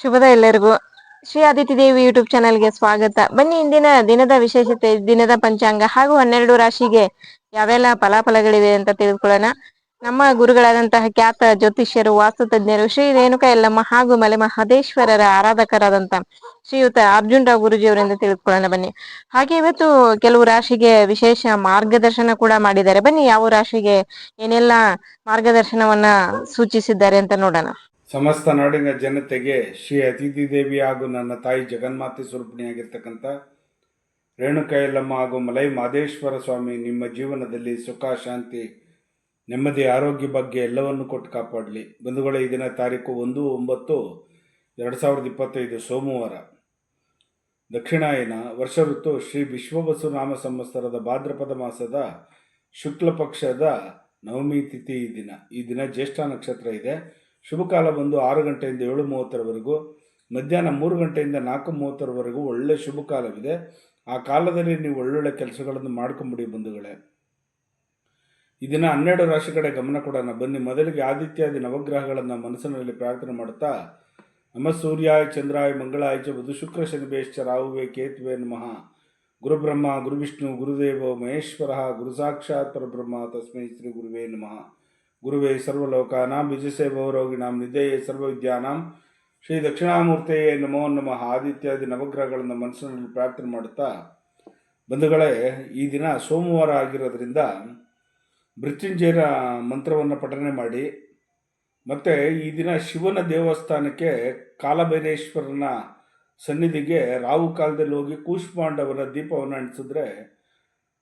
ಶುಭದ ಎಲ್ಲರಿಗೂ. ಶ್ರೀ ಆದಿತ್ಯ ದೇವಿ ಯೂಟ್ಯೂಬ್ ಚಾನೆಲ್ಗೆ ಸ್ವಾಗತ. ಬನ್ನಿ, ಇಂದಿನ ದಿನದ ವಿಶೇಷತೆ, ದಿನದ ಪಂಚಾಂಗ ಹಾಗೂ ಹನ್ನೆರಡು ರಾಶಿಗೆ ಯಾವೆಲ್ಲ ಫಲಾಫಲಗಳಿವೆ ಅಂತ ತಿಳಿದುಕೊಳ್ಳೋಣ. ನಮ್ಮ ಗುರುಗಳಾದಂತಹ ಖ್ಯಾತ ಜ್ಯೋತಿಷ್ಯರು, ವಾಸ್ತು ತಜ್ಞರು, ಶ್ರೀ ರೇಣುಕ ಯಲ್ಲಮ್ಮ ಹಾಗೂ ಮಲೆ ಮಹದೇಶ್ವರರ ಆರಾಧಕರಾದಂತ ಶ್ರೀಯುತ ಅರ್ಜುನ್ ರಾವ್ ಗುರುಜಿಯವರಿಂದ ತಿಳಿದುಕೊಳ್ಳೋಣ ಬನ್ನಿ. ಹಾಗೆ ಇವತ್ತು ಕೆಲವು ರಾಶಿಗೆ ವಿಶೇಷ ಮಾರ್ಗದರ್ಶನ ಕೂಡ ಮಾಡಿದ್ದಾರೆ. ಬನ್ನಿ, ಯಾವ ರಾಶಿಗೆ ಏನೆಲ್ಲ ಮಾರ್ಗದರ್ಶನವನ್ನ ಸೂಚಿಸಿದ್ದಾರೆ ಅಂತ ನೋಡೋಣ. ಸಮಸ್ತ ನಾಡಿನ ಜನತೆಗೆ ಶ್ರೀ ಅತಿಥಿ ದೇವಿ ಹಾಗೂ ನನ್ನ ತಾಯಿ ಜಗನ್ಮಾತೆ ಸ್ವರೂಪಿಣಿಯಾಗಿರ್ತಕ್ಕಂಥ ರೇಣುಕಾ ಯಲ್ಲಮ್ಮ ಹಾಗೂ ಮಲೈ ಮಾದೇಶ್ವರ ಸ್ವಾಮಿ ನಿಮ್ಮ ಜೀವನದಲ್ಲಿ ಸುಖ, ಶಾಂತಿ, ನೆಮ್ಮದಿ, ಆರೋಗ್ಯ ಬಗ್ಗೆ ಎಲ್ಲವನ್ನು ಕೊಟ್ಟು ಕಾಪಾಡಲಿ. ಬಂಧುಗಳ, ಈ ದಿನ ತಾರೀಕು ಒಂದು, ಒಂಬತ್ತು, ಎರಡು ಸಾವಿರದ ಇಪ್ಪತ್ತೈದು ಸೋಮವಾರ. ದಕ್ಷಿಣಾಯನ ವರ್ಷ ಋತು ಶ್ರೀ ವಿಶ್ವವಸು ನಾಮ ಸಂವತ್ಸರದ ಭಾದ್ರಪದ ಮಾಸದ ಶುಕ್ಲ ಪಕ್ಷದ ನವಮಿ ತಿಥಿ ಈ ದಿನ. ಈ ದಿನ ಜ್ಯೇಷ್ಠ ನಕ್ಷತ್ರ ಇದೆ. ಶುಭ ಕಾಲ ಬಂದು ಆರು ಗಂಟೆಯಿಂದ ಏಳು ಮೂವತ್ತರವರೆಗೂ. ಮಧ್ಯಾಹ್ನ ಮೂರು ಗಂಟೆಯಿಂದ ನಾಲ್ಕು ಮೂವತ್ತರವರೆಗೂ ಒಳ್ಳೆ ಶುಭ ಕಾಲವಿದೆ ಆ ಕಾಲದಲ್ಲಿ ನೀವು ಒಳ್ಳೊಳ್ಳೆ ಕೆಲಸಗಳನ್ನು ಮಾಡ್ಕೊಂಬಿಡಿ ಬಂಧುಗಳೇ. ಈ ದಿನ ಹನ್ನೆರಡು ರಾಶಿ ಕಡೆ ಗಮನ ಕೊಡೋಣ. ಬನ್ನಿ, ಮೊದಲಿಗೆ ಆದಿತ್ಯಾದಿ ನವಗ್ರಹಗಳನ್ನು ಮನಸ್ಸಿನಲ್ಲಿ ಪ್ರಾರ್ಥನೆ ಮಾಡುತ್ತಾ ನಮ ಸೂರ್ಯಾಯ, ಚಂದ್ರಾಯ, ಮಂಗಳಾಯ ಚ ಬುಧ, ಶುಕ್ರ ಶನಿಭೇಶ್ಚ ರಾಹುವೆ, ಕೇತುವೆ ನಮಃ. ಗುರುಬ್ರಹ್ಮ, ಗುರುವಿಷ್ಣು, ಗುರುದೇವ, ಮಹೇಶ್ವರ ಗುರು ಸಾಕ್ಷಾತ್ ಪರಬ್ರಹ್ಮ, ತಸ್ಮೈ ಶ್ರೀ ಗುರುವೇ ನಮಃ. ಗುರುವೇ ಸರ್ವಲೋಕಾನಾಂ ವಿಜಯಸೇ ಭವರೋಗಿಣಾಂ ನಿಧೇಯೇ ಸರ್ವವಿದ್ಯಾನಾಂ ಶ್ರೀ ದಕ್ಷಿಣಾಮೂರ್ತಿಯೇ ನಮೋ ನಮಃ ಆದಿತ್ಯಾದಿ ನವಗ್ರಹಗಳನ್ನು ಮನಸ್ಸಿನಲ್ಲಿ ಪ್ರಾರ್ಥನೆ ಮಾಡುತ್ತಾ, ಬಂಧುಗಳೇ, ಈ ದಿನ ಸೋಮವಾರ ಆಗಿರೋದ್ರಿಂದ ಮೃತ್ಯುಂಜಯರ ಮಂತ್ರವನ್ನು ಪಠನೆ ಮಾಡಿ, ಮತ್ತು ಈ ದಿನ ಶಿವನ ದೇವಸ್ಥಾನಕ್ಕೆ ಕಾಲಭೈರೇಶ್ವರನ ಸನ್ನಿಧಿಗೆ ರಾವು ಕಾಲದಲ್ಲಿ ಹೋಗಿ ಕೂಷ್ಮಾಂಡವರ ದೀಪವನ್ನು ಅಂಟಿಸಿದ್ರೆ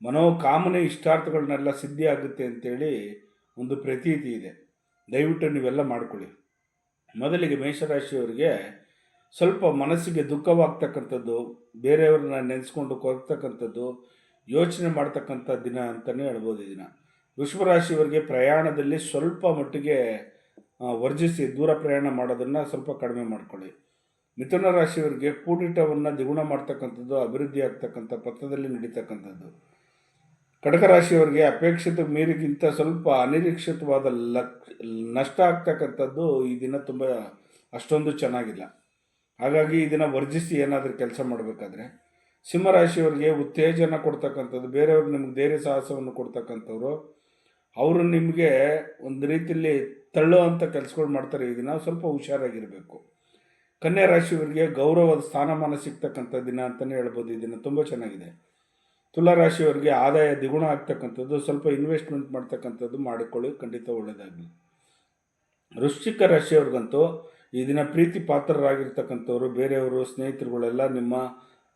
ಮನೋಕಾಮನೆ ಇಷ್ಟಾರ್ಥಗಳನ್ನೆಲ್ಲ ಸಿದ್ಧಿಯಾಗುತ್ತೆ ಅಂತೇಳಿ ಒಂದು ಪ್ರತೀತಿ ಇದೆ. ದಯವಿಟ್ಟು ನೀವೆಲ್ಲ ಮಾಡಿಕೊಳ್ಳಿ. ಮೊದಲಿಗೆ ಮೇಷರಾಶಿಯವರಿಗೆ ಸ್ವಲ್ಪ ಮನಸ್ಸಿಗೆ ದುಃಖವಾಗ್ತಕ್ಕಂಥದ್ದು, ಬೇರೆಯವ್ರನ್ನ ನೆನೆಸ್ಕೊಂಡು ಕೊರಗ್ತಕ್ಕಂಥದ್ದು, ಯೋಚನೆ ಮಾಡ್ತಕ್ಕಂಥ ದಿನ ಅಂತಲೇ ಹೇಳ್ಬೋದು ಈ ದಿನ. ವೃಷಭರಾಶಿಯವರಿಗೆ ಪ್ರಯಾಣದಲ್ಲಿ ಸ್ವಲ್ಪ ಮಟ್ಟಿಗೆ ವರ್ಜಿಸಿ ದೂರ ಪ್ರಯಾಣ ಮಾಡೋದನ್ನು ಸ್ವಲ್ಪ ಕಡಿಮೆ ಮಾಡಿಕೊಳ್ಳಿ. ಮಿಥುನ ರಾಶಿಯವರಿಗೆ ಕೂಡಿಟವನ್ನು ದ್ವಿಗುಣ ಮಾಡ್ತಕ್ಕಂಥದ್ದು, ಅಭಿವೃದ್ಧಿ ಆಗ್ತಕ್ಕಂಥ ಪಥದಲ್ಲಿ ನಡೀತಕ್ಕಂಥದ್ದು. ಕಟಕ ರಾಶಿಯವರಿಗೆ ಅಪೇಕ್ಷಿತ ಮೀರಿಗಿಂತ ಸ್ವಲ್ಪ ಅನಿರೀಕ್ಷಿತವಾದ ಲಕ್, ನಷ್ಟ ಆಗ್ತಕ್ಕಂಥದ್ದು ಈ ದಿನ ತುಂಬ ಅಷ್ಟೊಂದು ಚೆನ್ನಾಗಿಲ್ಲ. ಹಾಗಾಗಿ ಈ ದಿನ ವರ್ಜಿಸಿ ಏನಾದರೂ ಕೆಲಸ ಮಾಡಬೇಕಾದ್ರೆ ಸಿಂಹರಾಶಿಯವರಿಗೆ ಉತ್ತೇಜನ ಕೊಡ್ತಕ್ಕಂಥದ್ದು ಬೇರೆಯವ್ರಿಗೆ ನಿಮ್ಗೆ ಧೈರ್ಯ ಸಾಹಸವನ್ನು ಕೊಡ್ತಕ್ಕಂಥವ್ರು, ಅವರು ನಿಮಗೆ ಒಂದು ರೀತಿಯಲ್ಲಿ ತಳ್ಳುವಂಥ ಕೆಲಸಗಳು ಮಾಡ್ತಾರೆ ಈ ದಿನ, ಸ್ವಲ್ಪ ಹುಷಾರಾಗಿರಬೇಕು. ಕನ್ಯಾ ರಾಶಿಯವರಿಗೆ ಗೌರವದ ಸ್ಥಾನಮಾನ ಸಿಗ್ತಕ್ಕಂಥ ದಿನ ಅಂತಲೇ ಹೇಳ್ಬೋದು, ಈ ದಿನ ತುಂಬ ಚೆನ್ನಾಗಿದೆ. ತುಲಾ ರಾಶಿಯವರಿಗೆ ಆದಾಯ ದ್ವಿಗುಣ ಆಗ್ತಕ್ಕಂಥದ್ದು, ಸ್ವಲ್ಪ ಇನ್ವೆಸ್ಟ್ಮೆಂಟ್ ಮಾಡ್ತಕ್ಕಂಥದ್ದು ಮಾಡಿಕೊಳ್ಳಿ, ಖಂಡಿತ ಒಳ್ಳೆಯದಾಗಲಿ ವೃಶ್ಚಿಕ ರಾಶಿಯವ್ರಿಗಂತೂ ಈ ದಿನ ಪ್ರೀತಿ ಪಾತ್ರರಾಗಿರ್ತಕ್ಕಂಥವ್ರು, ಬೇರೆಯವರು, ಸ್ನೇಹಿತರುಗಳೆಲ್ಲ ನಿಮ್ಮ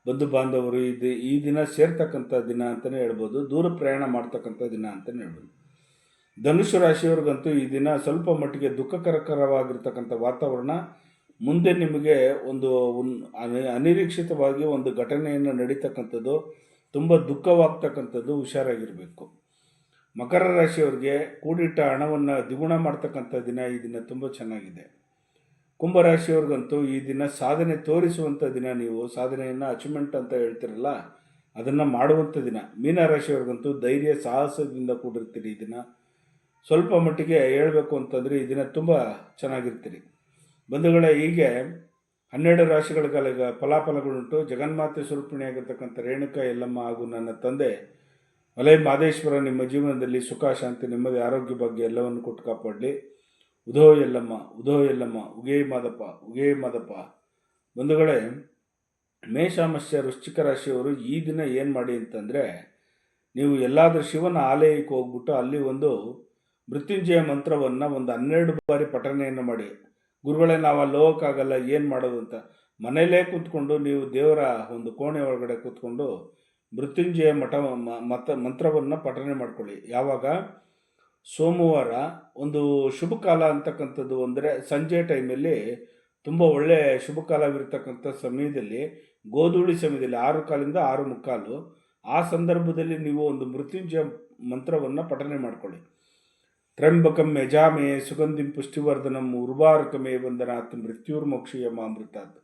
ಬಂಧು ಬಾಂಧವರು ಇದು ಈ ದಿನ ಸೇರ್ತಕ್ಕಂಥ ದಿನ ಅಂತಲೇ ಹೇಳ್ಬೋದು, ದೂರ ಪ್ರಯಾಣ ಮಾಡ್ತಕ್ಕಂಥ ದಿನ ಅಂತಲೇ ಹೇಳ್ಬೋದು. ಧನುಷು ರಾಶಿಯವ್ರಿಗಂತೂ ಈ ದಿನ ಸ್ವಲ್ಪ ಮಟ್ಟಿಗೆ ದುಃಖಕರಕರವಾಗಿರ್ತಕ್ಕಂಥ ವಾತಾವರಣ, ಮುಂದೆ ನಿಮಗೆ ಒಂದು ಅನಿ- ಅನಿರೀಕ್ಷಿತವಾಗಿ ಒಂದು ಘಟನೆಯನ್ನು ನಡೀತಕ್ಕಂಥದ್ದು ತುಂಬ ದುಃಖವಾಗ್ತಕ್ಕಂಥದ್ದು ಹುಷಾರಾಗಿರಬೇಕು. ಮಕರ ರಾಶಿಯವ್ರಿಗೆ ಕೂಡಿಟ್ಟ ಹಣವನ್ನು ದ್ವಿಗುಣ ಮಾಡ್ತಕ್ಕಂಥ ದಿನ ಈ ದಿನ ತುಂಬ ಚೆನ್ನಾಗಿದೆ. ಕುಂಭರಾಶಿಯವ್ರಿಗಂತೂ ಈ ದಿನ ಸಾಧನೆ ತೋರಿಸುವಂಥ ದಿನ ನೀವು, ಸಾಧನೆಯನ್ನು ಅಚೀವ್ಮೆಂಟ್ ಅಂತ ಹೇಳ್ತಿರಲ್ಲ, ಅದನ್ನು ಮಾಡುವಂಥ ದಿನ. ಮೀನರಾಶಿಯವ್ರಿಗಂತೂ ಧೈರ್ಯ, ಸಾಹಸದಿಂದ ಕೂಡಿರ್ತೀರಿ ಈ ದಿನ. ಸ್ವಲ್ಪ ಮಟ್ಟಿಗೆ ಹೇಳಬೇಕು ಅಂತಂದರೆ ಈ ದಿನ ತುಂಬ ಚೆನ್ನಾಗಿರ್ತೀರಿ. ಬಂಧುಗಳೇ, ಹೀಗೆ ಹನ್ನೆರಡು ರಾಶಿಗಳ ಫಲಾಫಲಗಳುಂಟು. ಜಗನ್ಮಾತೆ ಸ್ವರೂಪಿಣಿಯಾಗಿರ್ತಕ್ಕಂಥ ರೇಣುಕ ಎಲ್ಲಮ್ಮ ಹಾಗೂ ನನ್ನ ತಂದೆ ಮಲೈ ಮಾದೇಶ್ವರ ನಿಮ್ಮ ಜೀವನದಲ್ಲಿ ಸುಖ, ಶಾಂತಿ, ನೆಮ್ಮದಿ, ಆರೋಗ್ಯ ಬಗ್ಗೆ ಎಲ್ಲವನ್ನು ಕೊಟ್ಟು ಕಾಪಾಡಲಿ. ಉದೋ ಯಲ್ಲಮ್ಮ ಉದೋ ಯಲ್ಲಮ್ಮ, ಉಗೇ ಮಾದಪ್ಪ ಉಗೇ ಮಾದಪ್ಪ. ಬಂಧುಗಳೇ, ಮೇಷಾಮಸ್ಯ ವೃಶ್ಚಿಕ ರಾಶಿಯವರು ಈ ದಿನ ಏನು ಮಾಡಿ ಅಂತಂದರೆ, ನೀವು ಎಲ್ಲಾದರೂ ಶಿವನ ಆಲಯಕ್ಕೆ ಹೋಗ್ಬಿಟ್ಟು ಅಲ್ಲಿ ಒಂದು ಮೃತ್ಯುಂಜಯ ಮಂತ್ರವನ್ನು ಒಂದು ಹನ್ನೆರಡು ಬಾರಿ ಪಠನೆಯನ್ನು ಮಾಡಿ. ಗುರುಗಳೇ, ನಾವು ಅಲ್ಲಿ ಹೋಗೋಕ್ಕಾಗಲ್ಲ ಏನು ಮಾಡೋದು ಅಂತ. ಮನೆಯಲ್ಲೇ ಕೂತ್ಕೊಂಡು ನೀವು ದೇವರ ಒಂದು ಕೋಣೆ ಒಳಗಡೆ ಕೂತ್ಕೊಂಡು ಮೃತ್ಯುಂಜಯ ಮಠ ಮತ, ಮಂತ್ರವನ್ನು ಪಠನೆ ಮಾಡ್ಕೊಳ್ಳಿ. ಯಾವಾಗ? ಸೋಮವಾರ. ಒಂದು ಶುಭ ಕಾಲ ಅಂತಕ್ಕಂಥದ್ದು ಅಂದರೆ ಸಂಜೆ ಟೈಮಲ್ಲಿ ತುಂಬ ಒಳ್ಳೆಯ ಶುಭ ಕಾಲವಿರ್ತಕ್ಕಂಥ ಸಮಯದಲ್ಲಿ, ಗೋಧೂಳಿ ಸಮಯದಲ್ಲಿ, ಆರು ಕಾಲಿಂದ ಆರು ಮುಕ್ಕಾಲು, ಆ ಸಂದರ್ಭದಲ್ಲಿ ನೀವು ಒಂದು ಮೃತ್ಯುಂಜಯ ಮಂತ್ರವನ್ನು ಪಠನೆ ಮಾಡ್ಕೊಳ್ಳಿ. ತ್ರ್ಯಂಬಕಂ ಯಜಾಮೇ ಸುಗಂಧಿಂ ಪುಷ್ಟಿವರ್ಧನಂ ಉರ್ವಾರಕಮೇ ವಂದನಾತ್ ಮೃತ್ಯುರ್ಮೋಕ್ಷೀಯ ಮಾಮೃತಾತ್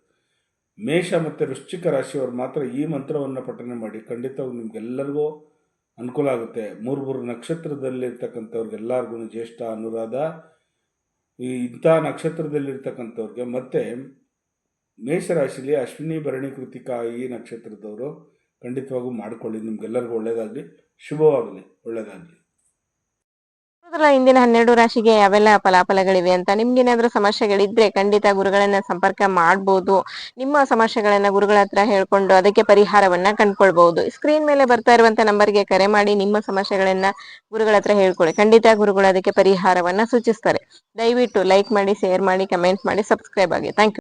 ಮೇಷ ಮತ್ತು ವೃಶ್ಚಿಕ ರಾಶಿಯವರು ಮಾತ್ರ ಈ ಮಂತ್ರವನ್ನು ಪಠನೆ ಮಾಡಿ ಖಂಡಿತವಾಗಿ ನಿಮಗೆಲ್ಲರಿಗೂ ಅನುಕೂಲ ಆಗುತ್ತೆ. ಮೂರು ಮೂರು ನಕ್ಷತ್ರದಲ್ಲಿರ್ತಕ್ಕಂಥವ್ರಿಗೆಲ್ಲರಿಗೂ ಜ್ಯೇಷ್ಠ, ಅನುರಾಧ, ಈ ಇಂಥ ನಕ್ಷತ್ರದಲ್ಲಿರ್ತಕ್ಕಂಥವ್ರಿಗೆ ಮತ್ತು ಮೇಷರಾಶಿಲಿ ಅಶ್ವಿನಿ ಭರಣಿ ಕೃತಿಕಾ ಈ ನಕ್ಷತ್ರದವರು ಖಂಡಿತವಾಗೂ ಮಾಡಿಕೊಳ್ಳಿ. ನಿಮಗೆಲ್ಲರಿಗೂ ಒಳ್ಳೆಯದಾಗಲಿ ಶುಭವಾಗಲಿ. ಒಳ್ಳೆಯದಾಗಲಿ ನೋಡಿದ್ರಲ್ಲ ಇಂದಿನ ಹನ್ನೆರಡು ರಾಶಿಗೆ ಯಾವೆಲ್ಲ ಫಲಾಫಲಗಳಿವೆ ಅಂತ ನಿಮ್ಗೇನಾದ್ರೂ ಸಮಸ್ಯೆಗಳಿದ್ರೆ ಖಂಡಿತ ಗುರುಗಳನ್ನ ಸಂಪರ್ಕ ಮಾಡ್ಬೋದು. ನಿಮ್ಮ ಸಮಸ್ಯೆಗಳನ್ನ ಗುರುಗಳ ಹತ್ರ ಹೇಳ್ಕೊಂಡು ಅದಕ್ಕೆ ಪರಿಹಾರವನ್ನ ಕಂಡ್ಕೊಳ್ಬಹುದು ಸ್ಕ್ರೀನ್ ಮೇಲೆ ಬರ್ತಾ ಇರುವಂತ ನಂಬರ್ಗೆ ಕರೆ ಮಾಡಿ ನಿಮ್ಮ ಸಮಸ್ಯೆಗಳನ್ನ ಗುರುಗಳ ಹತ್ರ ಹೇಳ್ಕೊಳ್ಳಿ. ಖಂಡಿತ ಗುರುಗಳು ಅದಕ್ಕೆ ಪರಿಹಾರವನ್ನ ಸೂಚಿಸ್ತಾರೆ. ದಯವಿಟ್ಟು ಲೈಕ್ ಮಾಡಿ ಶೇರ್ ಮಾಡಿ ಕಮೆಂಟ್ ಮಾಡಿ ಸಬ್ಸ್ಕ್ರೈಬ್ ಆಗಿ. Thank you